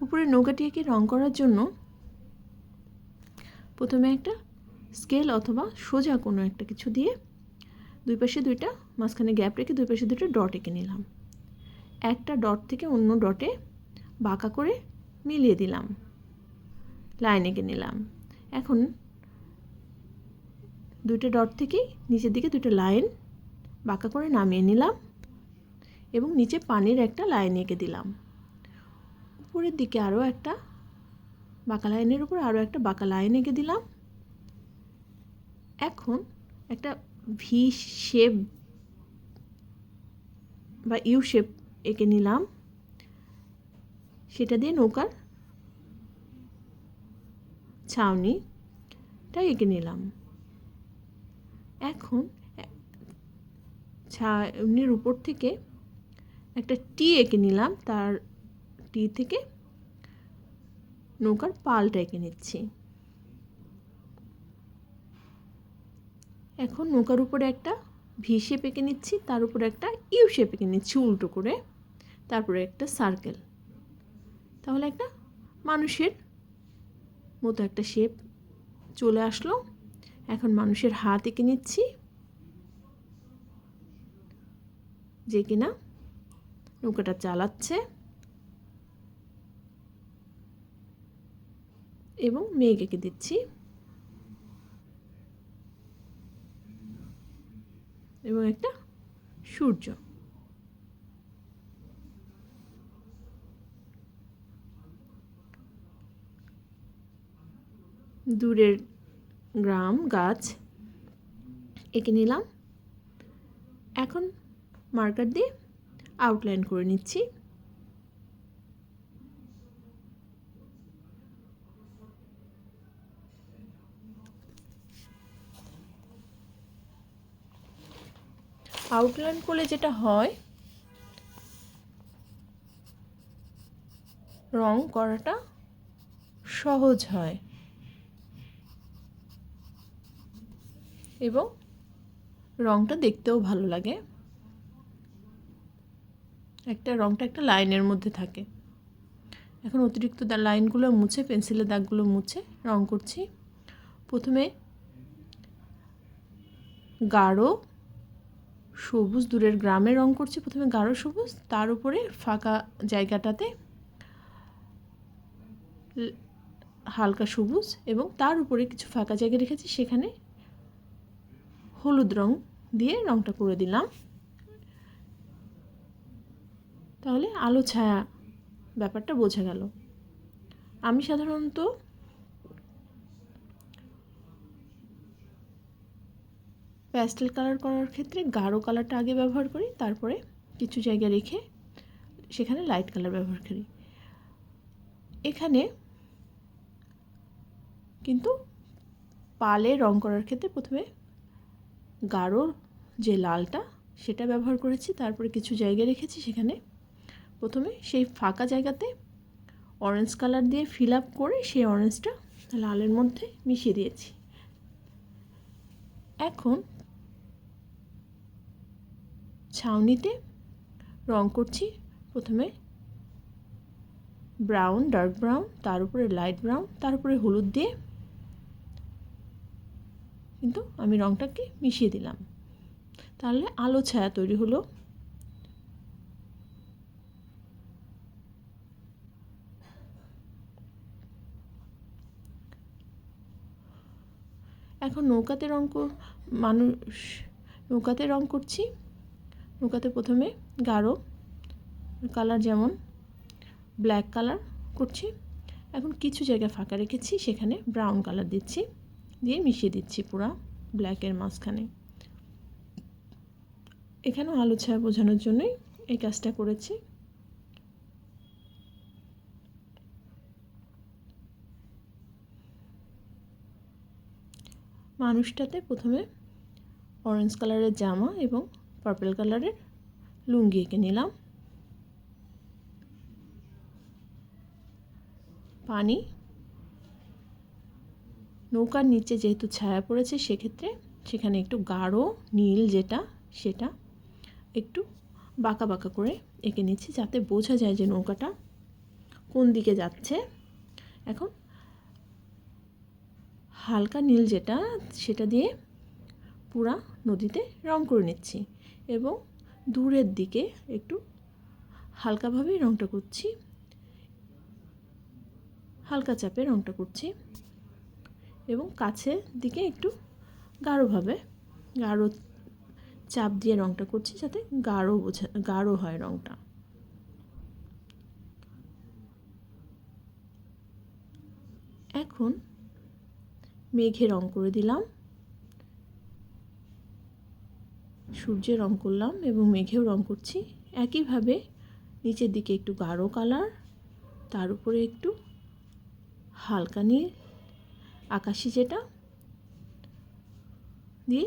উপরে নৌকাটিকে রং করার জন্য প্রথমে একটা স্কেল অথবা সোজা কোনো একটা কিছু দিয়ে দুই পাশে দুইটা, মাঝখানে গ্যাপ রেখে দুই পাশে দুটো ডট এঁকে নিলাম। একটা ডট থেকে অন্য ডটে বাঁকা করে মিলিয়ে দিলাম। লাইন এঁকে নিলাম। এখন দুইটা ডট থেকেই নিচের দিকে দুটো লাইন বাঁকা করে নামিয়ে নিলাম এবং নিচে পানির একটা লাইন এঁকে দিলাম। উপরের দিকে আরও একটা বাঁকা লাইনের উপর আরও একটা বাঁকা লাইন এঁকে দিলাম। এখন একটা ভি শেপ বা ইউ শেপ এঁকে নিলাম। সেটা দিয়ে নৌকার ছাউনিটা এঁকে নিলাম। এখন ছাউনির উপর থেকে একটা টি এঁকে নিলাম, তার টি থেকে নৌকার পালটা এঁকে নিচ্ছি। এখন নৌকার উপরে একটা ভি শেপ এঁকে নিচ্ছি, তার উপরে একটা ইউ শেপ এঁকে নিচ্ছি উল্টো করে, তারপরে একটা সার্কেল তাহলে একটা মানুষের মতো একটা শেপ চলে আসলো। এখন মানুষের হাত এঁকে নিচ্ছি, যে কিনা নৌকাটা চালাচ্ছে। এবং মেঘ এঁকে দিচ্ছি। এবং একটা সূর্য। দূরের গ্রাম, গাছ এঁকে নিলাম। এখন মার্কার দিয়ে আউটলাইন করে নিচ্ছি। আউটলাইন করলে যেটা হয়, রং করাটা সহজ হয়। এবং রংটা দেখতেও ভালো লাগে। একটা, রংটা একটা লাইনের মধ্যে থাকে। এখন অতিরিক্ত লাইনগুলো মুছে, পেন্সিলের দাগগুলো মুছে, রং করছি। প্রথমে গাঢ় সবুজ দূরের গ্রামে রং করছি, প্রথমে গাঢ় সবুজ, তার উপরে ফাঁকা জায়গাটাতে হালকা সবুজ এবং তার উপরে কিছু ফাঁকা জায়গা রেখেছি, সেখানে হলুদ রং দিয়ে রংটা করে দিলাম। তাহলে আলো ছায়া ব্যাপারটা বোঝা গেল। আমি সাধারণত প্যাস্টেল কালার করার ক্ষেত্রে গাঢ় কালারটা আগে ব্যবহার করি, তারপরে কিছু জায়গা রেখে সেখানে লাইট কালার ব্যবহার করি। এখানে কিন্তু পালে রং করার ক্ষেত্রে প্রথমে গাঢ় যে লালটা সেটা ব্যবহার করেছি, তারপরে কিছু জায়গা রেখেছি, সেখানে প্রথমে সেই ফাঁকা জায়গাতে অরেঞ্জ কালার দিয়ে ফিল আপ করে সেই অরেঞ্জটা লালের মধ্যে মিশিয়ে দিয়েছি। এখন ছাউনিতে রং করছি। প্রথমে ব্রাউন ডার্ক ব্রাউন তার উপরে লাইট ব্রাউন তার উপরে হলুদ দিয়ে কিন্তু আমি রংটাকে মিশিয়ে দিলাম। তাহলে আলো, ছায়া তৈরি হলো। এখন নৌকাতে রং মানুষ নৌকাতে রং করছি। নৌকাতে প্রথমে গাঢ় কালার যেমন ব্ল্যাক কালার করছি। এখন কিছু জায়গা ফাঁকা রেখেছি, সেখানে ব্রাউন কালার দিচ্ছি, দিয়ে মিশিয়ে দিচ্ছি পুরা ব্ল্যাকের মাঝখানে। এখানেও আলো ছায়া বোঝানোর জন্যই এই কাজটা করেছি। মানুষটাতে প্রথমে অরেঞ্জ কালারের জামা এবং পার্পল কালারের লুঙ্গি এঁকে নিলাম। পানি নৌকার নিচে যেহেতু ছায়া পড়েছে, সেক্ষেত্রে সেখানে একটু গাঢ় নীল যেটা, সেটা একটু বাঁকা বাঁকা করে এঁকে নিচ্ছি যাতে বোঝা যায় যে নৌকাটা কোন দিকে যাচ্ছে। এখন হালকা নীল যেটা, সেটা দিয়ে পুরা নদীতে রং করে নিচ্ছি। এবং দূরের দিকে একটু হালকাভাবেই রংটা করছি। হালকা চাপে রংটা করছি এবং কাছের দিকে একটু গাঢ়ভাবে, গাঢ় চাপ দিয়ে রংটা করছি যাতে গাঢ় বোঝা, গাঢ় হয় রংটা। এখন মেঘে রং করে দিলাম। সূর্যে রং করলাম এবং মেঘেও রং করছি। একইভাবে নিচের দিকে একটু গাঢ় কালার, তার উপরে একটু হালকা নীল আকাশি যেটা দিয়ে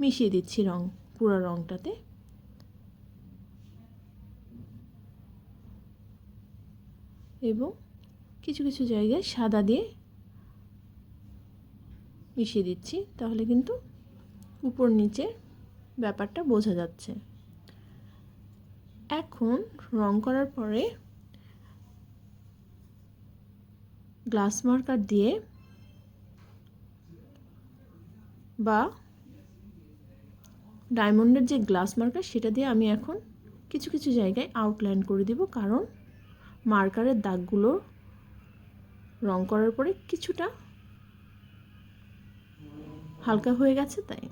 মিশিয়ে দিচ্ছি রং, পুরো রংটাতে। এবং কিছু কিছু জায়গায় সাদা দিয়ে মিশিয়ে দিচ্ছি, তাহলে কিন্তু উপর নিচে ব্যাপারটা বোঝা যাচ্ছে। এখন রং করার পরে গ্লাস মার্কার দিয়ে বা ডায়মন্ডের যে গ্লাস মার্কার সেটা দিয়ে আমি এখন কিছু কিছু জায়গায় আউটলাইন করে দিব। কারণ মার্কারের দাগগুলো রং করার পরে কিছুটা হালকা হয়ে গেছে, তাই।